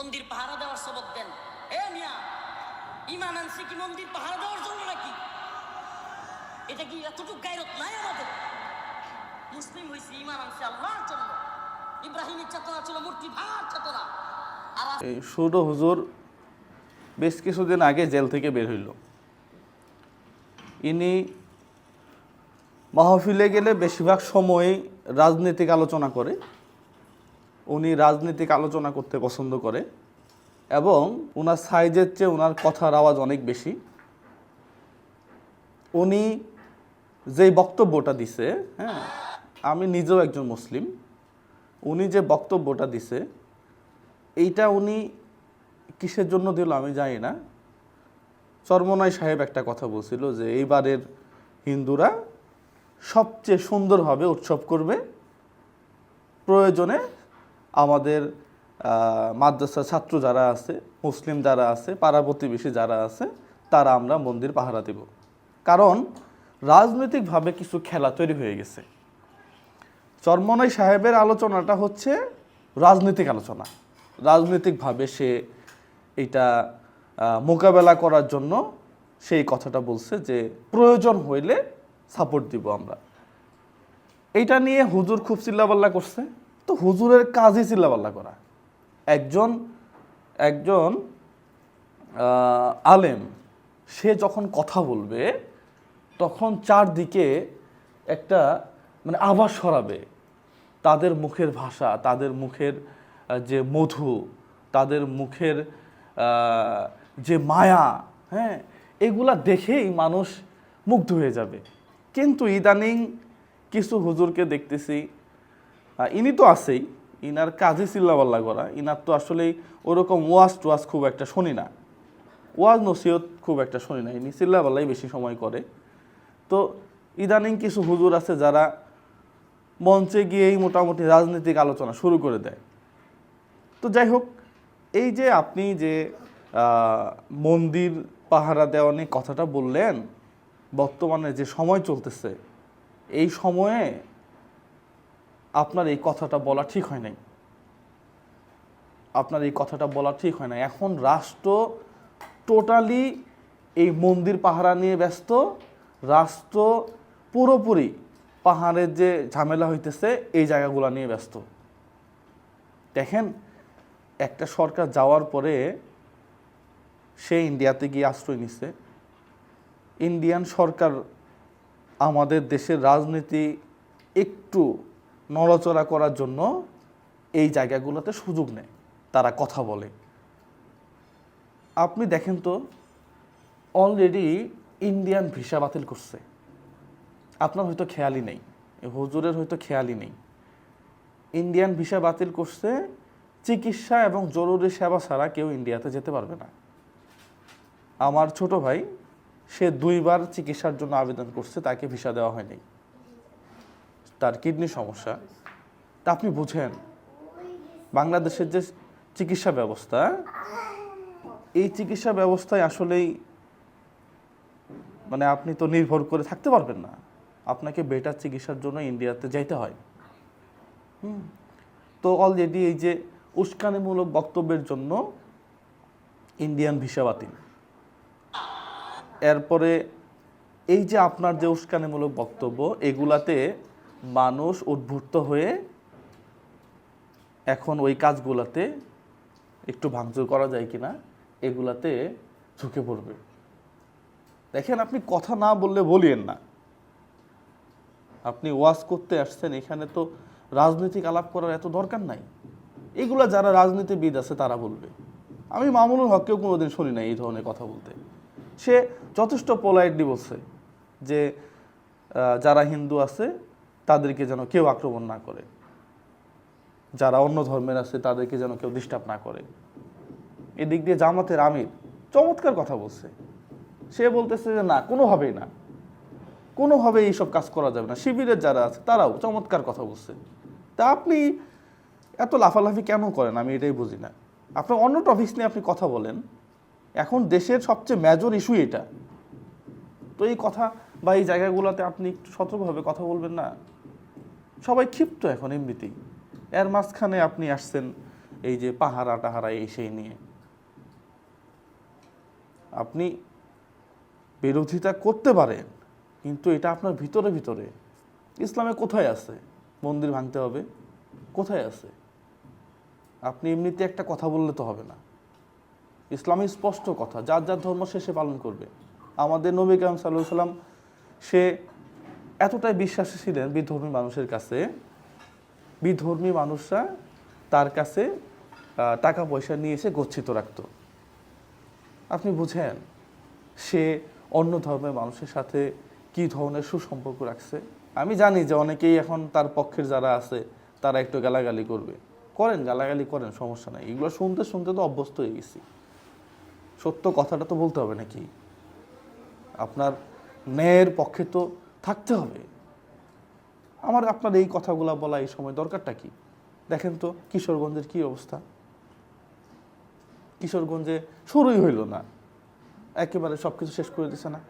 মন্দির পাহারা দেওয়ার সবক দেন। এ মিয়া, ইমান আনছে কি মন্দির পাহারা দেওয়ার জন্য নাকি? এটা কি এতটুকু গায়রত নাই আমাদের? মুসলিম হয়েছে ইমান আনছে আল্লাহর জন্য। ইব্রাহিমের চেতনা ছিল মূর্তি ভার চেতনা। সৌর হুজুর বেশ কিছুদিন আগে জেল থেকে বের হইল। ইনি মাহফিলে গেলে বেশিরভাগ সময়ই রাজনৈতিক আলোচনা করে। উনি রাজনৈতিক আলোচনা করতে পছন্দ করে এবং ওনার সাইজের চেয়ে ওনার কথার আওয়াজ অনেক বেশি। উনি যেই বক্তব্যটা দিছে হ্যাঁ আমি নিজেও একজন মুসলিম, উনি যে বক্তব্যটা দিছে, এইটা উনি কিসের জন্য দিল আমি জানি না। চরমনাই সাহেব একটা কথা বলছিল যে, এইবারের হিন্দুরা সবচেয়ে সুন্দরভাবে উৎসব করবে, প্রয়োজনে আমাদের আহ, মাদ্রাসা ছাত্র যারা আছে মুসলিম যারা আছে পাড়া প্রতিবেশী যারা আছে তারা আমরা মন্দির পাহারা দেব। কারণ রাজনৈতিকভাবে কিছু খেলা তৈরি হয়ে গেছে। চরমনাই সাহেবের আলোচনাটা হচ্ছে রাজনৈতিক আলোচনা। রাজনৈতিকভাবে সে এটা মোকাবেলা করার জন্য সেই কথাটা বলছে যে প্রয়োজন হইলে সাপোর্ট দিব আমরা। এইটা নিয়ে হুজুর খুব চিল্লাপাল্লা করছে। তো হুজুরের কাজই চিল্লাপাল্লা করা। একজন একজন আলেম, সে যখন কথা বলবে, তখন চারদিকে একটা মানে আভাস সরাবে তাদের মুখের ভাষা, তাদের মুখের যে মধু, তাদের মুখের যে মায়া হ্যাঁ এগুলা দেখেই মানুষ মুগ্ধ হয়ে যাবে। কিন্তু ইদানিং কিছু হুজুরকে দেখতেছি ইনি তো আছেই। ইনার কাজে চিল্লাপাল্লা করা। ইনার তো আসলেই ওরকম ওয়াজ টোয়াজ খুব একটা শুনি না। ওয়াজ নসিহত খুব একটা শুনি না। ইনি চিল্লাপাল্লাই বেশি সময় করে। তো ইদানিং কিছু হুজুর আছে যারা মঞ্চে গিয়েই মোটামুটি রাজনৈতিক আলোচনা শুরু করে দেয়। তো যাই হোক, এই যে আপনি যে মন্দির পাহারা দেওয়া নিয়ে কথাটা বললেন, বর্তমানে যে সময় চলতেছে, এই সময়ে আপনার এই কথাটা বলা ঠিক হয় নাই। আপনার এই কথাটা বলা ঠিক হয় না এখন রাষ্ট্র টোটালি এই মন্দির পাহারা নিয়ে ব্যস্ত। রাষ্ট্র পুরোপুরি পাহাড়ের যে ঝামেলা হইতেছে, এই জায়গাগুলো নিয়ে ব্যস্ত। দেখেন, একটা সরকার যাওয়ার পরে সে ইন্ডিয়াতে গিয়ে আশ্রয় নিছে। ইন্ডিয়ান সরকার আমাদের দেশের রাজনীতি একটু নড়াচড়া করার জন্য এই জায়গাগুলোতে সুযোগ নেয় তারা কথা বলে। আপনি দেখেন তো অলরেডি ইন্ডিয়ান ভিসা বাতিল করছে। আপনার হয়তো খেয়ালই নেই, হুজুরের হয়তো খেয়ালই নেই। ইন্ডিয়ান ভিসা বাতিল করছে, চিকিৎসা এবং জরুরি সেবা ছাড়া কেউ ইন্ডিয়াতে যেতে পারবে না। আমার ছোট ভাই, সে দুইবার চিকিৎসার জন্য আবেদন করছে, তাকে ভিসা দেওয়া হয়নি। তার কিডনি সমস্যা। তা আপনি বুঝেন, বাংলাদেশের যে চিকিৎসা ব্যবস্থা, এই চিকিৎসা ব্যবস্থায় আসলেই মানে আপনি তো নির্ভর করে থাকতে পারবেন না। আপনাকে বেটার চিকিৎসার জন্য ইন্ডিয়াতে যাইতে হয়। হুম। তো অলরেডি এই যে উস্কানিমূলক বক্তব্যের জন্য ইন্ডিয়ান ভিসা বাতিল। এরপরে এই যে আপনার যে উস্কানিমূলক বক্তব্য, এগুলাতে মানুষ উদ্বুদ্ধ হয়ে এখন ওই কাজগুলোতে একটু ভাঙচুর করা যায় কিনা, এগুলাতে ঝুঁকে পড়বে। দেখেন, আপনি কথা না বললে বলিয়েন না। আপনি ওয়াজ করতে আসছেন, এখানে তো রাজনৈতিক আলাপ করার এত দরকার নাই। এগুলো যারা রাজনীতিবিদ আছে, তারা বলবে। আমি মামুনুল হককেও কোনোদিন শুনি না এই ধরনের কথা বলতে। সে যথেষ্ট পোলাইটলি বলছে যে যারা হিন্দু আছে তাদেরকে যেন কেউ আক্রমণ না করে। যারা অন্য ধর্মের আছে, তাদেরকে যেন কেউ ডিস্টার্ব না করে। এদিক দিয়ে জামাতের আমির চমৎকার কথা বলছে। সে বলতেছে যে, না, কোনোভাবেই না। কোনোভাবে এইসব কাজ করা যাবে না। শিবিরের যারা আছে, তারাও চমৎকার কথা বলছে। তা আপনি এত লাফালাফি কেন করেন? আমি এটাই বুঝি না। আপনার অন্য টপিক্স নিয়ে আপনি কথা বলেন। এখন দেশের সবচেয়ে মেজর ইস্যু এটা। তো এই কথা বা এই জায়গাগুলোতে আপনি একটু সতর্কভাবে কথা বলবেন না? সবাই ক্ষিপ্ত এখন এমনিতেই। এর মাঝখানে আপনি আসছেন এই যে পাহারা টাহারা, এই সেই নিয়ে। আপনি বিরোধিতা করতে পারেন, কিন্তু এটা আপনার ভিতরে ভিতরে। ইসলামে কোথায় আছে? মন্দির ভাঙতে হবে? কোথায় আছে? আপনি এমনিতে একটা কথা বললে তো হবে না। ইসলামী স্পষ্ট কথা, যার যার ধর্ম সে সে পালন করবে। আমাদের নবী কালাম সাল্লাহ সাল্লাম সে এতটাই বিশ্বাসী ছিলেন বিধর্মী মানুষের কাছে, বিধর্মী মানুষরা তার কাছে টাকা পয়সা নিয়ে এসে গচ্ছিত রাখত। আপনি বুঝেন, সে অন্য ধর্মের মানুষের সাথে কি ধরনের সুসম্পর্ক রাখছে? আমি জানি যে অনেকেই এখন তার পক্ষের যারা আছে, তারা একটু গালাগালি করবে। করেন, গালাগালি করেন, সমস্যা নাই। এগুলো শুনতে শুনতে তো অভ্যস্ত হয়ে গেছি। সত্য কথাটা তো বলতে হবে নাকি? আপনার ন্যায়ের পক্ষে তো থাকতে হবে। আমার আপনার এই কথাগুলো বলা এই সময় দরকারটা কি? দেখেন তো কিশোরগঞ্জের কি অবস্থা। কিশোরগঞ্জে শুরুই হইল না। একেবারে সব কিছু শেষ করে দিছে না।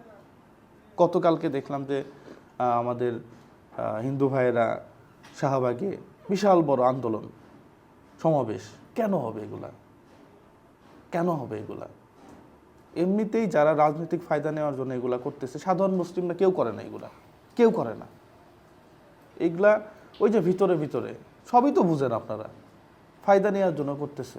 গতকালকে দেখলাম যে আমাদের হিন্দু ভাইয়েরা শাহবাগে বিশাল বড় আন্দোলন সমাবেশ। কেন হবে এগুলা? কেন হবে এগুলা? এমনিতেই যারা রাজনৈতিক ফায়দা নেওয়ার জন্য এগুলা করতেছে, সাধারণ মুসলিমরা কেউ করে না এগুলা। কেউ করে না। এগুলা ওই যে ভিতরে ভিতরে, সবই তো বুঝেন আপনারা। ফায়দা নেওয়ার জন্য করতেছে।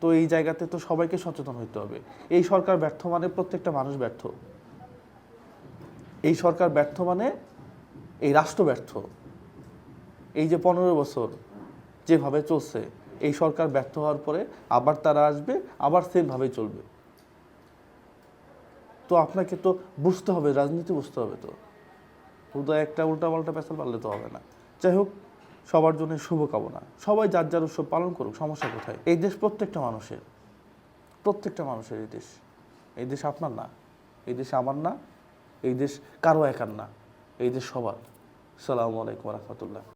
তো এই জায়গাতে তো সবাইকে সচেতন হইতে হবে। এই সরকার ব্যর্থ মানে প্রত্যেকটা মানুষ ব্যর্থ। এই সরকার ব্যর্থ মানে এই রাষ্ট্র ব্যর্থ। এই যে পনেরো বছর যেভাবে চলছে এই সরকার ব্যর্থ হওয়ার পরে আবার তারা আসবে, আবার সেমভাবেই চলবে। তো আপনাকে তো বুঝতে হবে, রাজনীতি বুঝতে হবে তো। হুদয় একটা উল্টাপাল্টা পেছাল পারলে তো হবে না। যাই হোক, সবার জন্য শুভকামনা। সবাই যার যার উৎসব পালন করুক, সমস্যা কোথায়? এই দেশ প্রত্যেকটা মানুষের প্রত্যেকটা মানুষের এই দেশ। এই দেশ আপনার না, এই দেশ আমার না, এই দেশ কারও একার না, এই দেশ সবার। সালামু আলাইকুম রহমতুল্লাহ।